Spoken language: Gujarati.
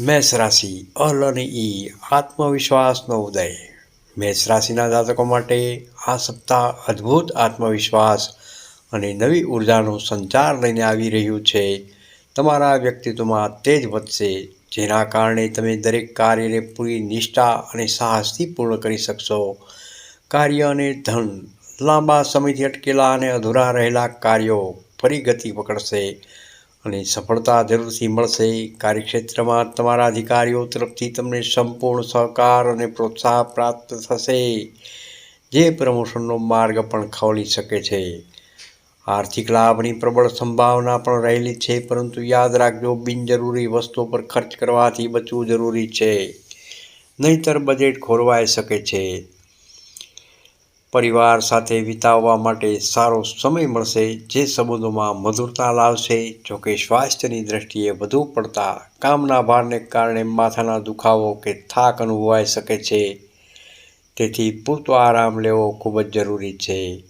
મેષ રાશિ, અલ અને ઈ, આત્મવિશ્વાસનો ઉદય. મેષ રાશિના જાતકો માટે આ સપ્તાહ અદ્ભુત આત્મવિશ્વાસ અને નવી ઉર્જાનો સંચાર લઈને આવી રહ્યું છે. તમારા વ્યક્તિત્વમાં તેજ વધશે, જેના કારણે તમે દરેક કાર્યને પૂરી નિષ્ઠા અને સાહસથી પૂર્ણ કરી શકશો. કાર્ય અને ધન, લાંબા સમયથી અટકેલા અને અધૂરા રહેલા કાર્યો ફરી ગતિ પકડશે. અને સફળતા જરૂરથી મળશે. કાર્યક્ષેત્રમાં તમારા અધિકારીઓ તરફથી તમને સંપૂર્ણ સહકાર અને પ્રોત્સાહન પ્રાપ્ત થશે. જે પ્રમોશનનો માર્ગ પણ ખોલી શકે છે. આર્થિક લાભની પ્રબળ સંભાવના પણ રહેલી છે, પરંતુ યાદ રાખજો, બિનજરૂરી વસ્તુઓ પર ખર્ચ કરવાથી બચવું જરૂરી છે. નહીતર બજેટ ખોરવાઈ શકે છે. પરિવાર સાથે વિતાવવા માટે સારો સમય મળશે, જે સંબંધોમાં મધુરતા લાવશે. જોકે સ્વાસ્થ્યની દ્રષ્ટિએ વધુ પડતા કામના ભારને કારણે માથાના દુખાવો કે થાક અનુભવાઈ શકે છે. તેથી પૂરતો આરામ લેવો ખૂબ જ જરૂરી છે.